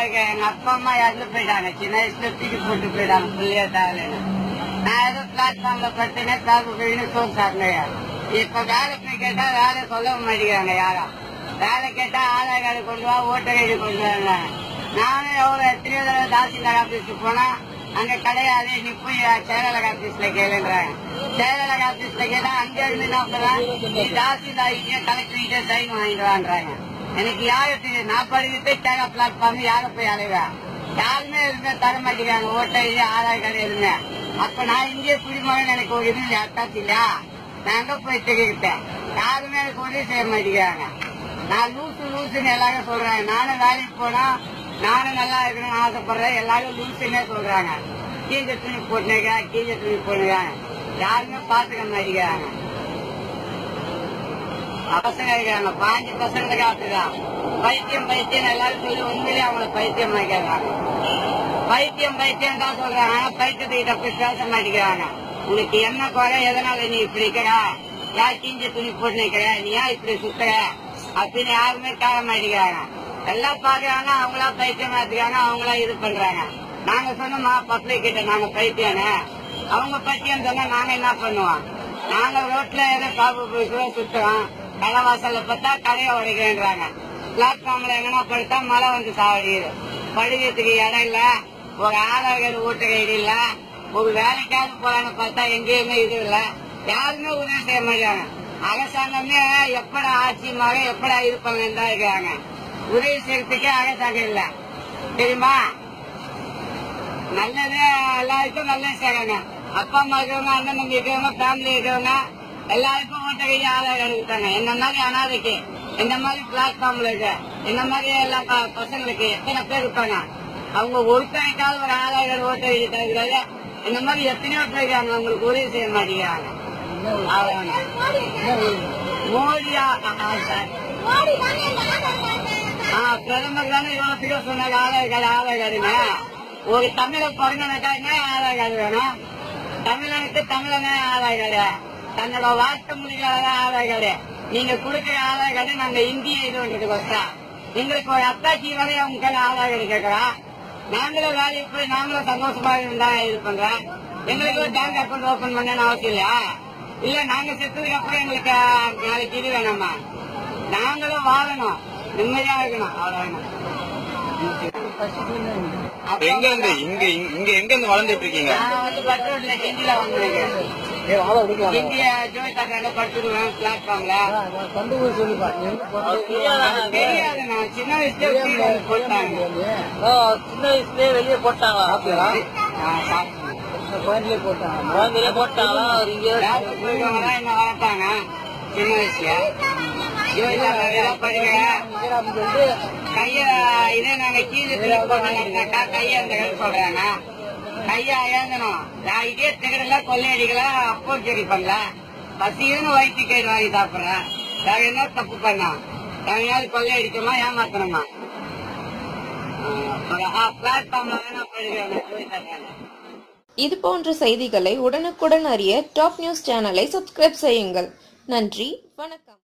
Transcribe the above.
எங்க அப்பா அம்மா இறந்து போயிட்டாங்க சின்ன வயசுல தூக்கி போட்டு போயிட்டாங்க பிள்ளைய தாவலைன்னு நான் ஏதோ பிளாட்ஃபார்ம்ல படுத்துனே தாக்கு போயின்னு சோறு இப்ப வேலை போய் கேட்டா வேலை சொல்ல மாட்டேங்கிறாங்க யாரும் வேலை கேட்டா ஆதார் கார்டு கொண்டு வா ஓட்டர் ஐடி கொண்டு வாங்க நானும் எவ்வளவு எத்தனையோ தடவை தாசில்தார் ஆபீஸுக்கு போனா அங்க கிடையாது. நீ போய் செயலாளர் ஆபீஸ்ல கேளுன்றாங்க செயலாளர் ஆபீஸ்ல கேட்டா அங்க இருந்து என்ன சொல்றாங்க நீ தாசில்தார் கிட்ட கலெக்டர் சைன் வாங்கிட்டு வான்றாங்க எனக்கு யாருக்கு நாற்பது நான் படிக்கிட்டு பிளாட்ஃபார்ம் யார போய் அலைவேன் யாருமே எதுவுமே தர மாட்டேங்கிறாங்க. ஓட்டை ஆதார் கார்டு எதுவுமே. அப்ப நான் இங்கே குடிமகன் எனக்கு ஒரு இது இல்லையா? இல்லையா? நான் எங்க போய் தெரிவித்தேன் யாருமே எனக்கு உதவி செய்ய மாட்டேங்கிறாங்க. நான் லூசு லூசுன்னு எல்லாரும் சொல்றேன் நானும் வேலைக்கு போனா நானும் நல்லா இருக்கணும்னு ஆசைப்படுறேன். எல்லாரும் லூசுன்னே சொல்றாங்க? கீழ துணி போட்டுனுங்க கீழ துணி போட்டுங்க யாருமே பாத்துக்க மாட்டேங்கிறாங்க. பசங்க இருக்கிறாங்க பாஞ்சு பசங்க காத்துதான் பைத்தியம் பைத்தியம் எல்லாரும் சொல்லி உண்மையிலே அவங்களை பைத்தியம் ஆக்கிறாங்க பைத்தியம் பைத்தியம் தான் சொல்றாங்க பைத்தியத்துக்கிட்ட போய் பேச மாட்டேங்கிறாங்க உனக்கு என்ன குறை எதனால நீ இப்படி இருக்கிற? யார் கீஞ்ச துணி போட்டு நிக்கிற? நீ ஏன் இப்படி சுத்துற? அப்படின்னு யாருமே கேட்க மாட்டேங்கிறாங்க. எல்லாம் பாக்குறாங்க அவங்களா பைத்தியமா இருக்காங்க அவங்களா இது பண்றாங்க. நாங்க சொன்னோமா பப்ளிக் கிட்ட நாங்க பைத்தியானே அவங்க பைத்தியம் சொன்னா நாங்க என்ன பண்ணுவோம்? நாங்க ரோட்ல ஏதோ காப்பு போய்க்கிறோம் சுத்துறோம். கடை வாசல்ல பார்த்தா கடையை உடைக்கிறேன்றாங்க. பிளாட்ஃபார்ம்ல எங்கன்னா படுத்தா மழை வந்து சாவடியுது படுக்கிறதுக்கு இடம் இல்ல. ஒரு ஆதார் ஊட்ட ஓட்டர் இல்ல. ஒரு வேலைக்காவது போறான்னு பார்த்தா எங்கேயுமே இது இல்ல. யாருமே உதவி செய்ய மாட்டாங்க. அரசாங்கமே எப்படா ஆட்சி மாற எப்படா இருப்பாங்க தான் இருக்காங்க. உதவி செய்யறதுக்கே ஆகத்தாக இல்லை. தெரியுமா? நல்லது எல்லாருக்கும் நல்லது செய்யறாங்க அப்பா அம்மா இருக்கிறவங்க அண்ணன் தம்பி இருக்கிறவங்க ஃபேமிலி இருக்கிறவங்க எல்லாருக்கும் ஓட்ட கையை ஆதார் என்ன மாதிரி அனாதைக்கு இந்த மாதிரி பிளாட்ஃபார்ம்ல இருக்க இந்த மாதிரி எல்லா ப- பசங்களுக்கு எத்தனை பேர் இருப்பாங்க அவங்க ஒருத்தனைக்காவது ஒரு ஆதார் கார்டு ஓட்ட தருகிறாரு இந்த மாதிரி எத்தனையோ பேர் இருக்காங்க அவங்களுக்கு உதவி செய்ய மாட்டேங்கிறாங்க. மோடியா சார். பிரதமர் தானே இவ்வளவு சொன்னாங்க ஆதார் கார்டு ஆதார் ஒரு தமிழை பிறந்தனக்கா என்ன ஆதார் கார்டு வேணும்? தமிழனுக்கு தமிழனே ஆதார் கார்டு தன்னோட வார்த்தை மொழிகளால ஆதார் கார்டு நீங்க கொடுக்குற ஆதார் கார்டு நாங்க இந்திய இது பண்றதுக்கு வச்சோம் எங்களுக்கு ஒரு அத்தாச்சி வரை அவங்க கையில ஆதார் கார்டு கேட்கறோம் நாங்களும் வேலைக்கு போய் நாங்களும் சந்தோஷமா இருந்தா இது பண்றோம் எங்களுக்கு ஒரு பேங்க் அக்கௌண்ட் ஓபன் பண்ணணும்னு அவசியம் இல்லையா? இல்ல நாங்க செத்ததுக்கு அப்புறம் எங்களுக்கு நாளைக்கு இது வேணாமா? நாங்களும் வாழணும். நிம்மதியா இருக்கணும். அவ்வளவுதான். எங்க இருந்து? இங்க இங்க- எங்க இருந்து வளர்ந்துட்டு இருக்கீங்க? நான் வந்து வந்திருக்கேன். படுத்துருவேன் பிளாட்ஃபார்ம்ல தெரியாது? நான் சின்ன வயசுல கீழே போட்டாங்க. சின்ன வயசுலயே வெளியே போட்டாங்களா? நான் சாப்பிட்டேன். குழந்தையிலே போட்டாங்களா? இங்க போயிருக்கவங்க என்ன வளர்த்தாங்க? சின்ன வயசுல. ஜோதிகா கைய இதே நாங்க கீழே தூக்கி கைய அந்த சொல்றாங்க நான் இதே கொள்ளையடிக்கலாம் அப்போ சரி பண்ணல பசின்னு வயிற்று கேடு வாங்கி சாப்பிடுறேன் நாங்க என்ன தப்பு பண்ணோம் நாங்க ஏமாத்தணுமா பிளாட்ஃபார்ம்ல வேணா இது போன்ற செய்திகளை உடனுக்குடன் அறிய டாப் நியூஸ் சேனலை சப்ஸ்கிரைப் செய்யுங்கள். நன்றி வணக்கம்.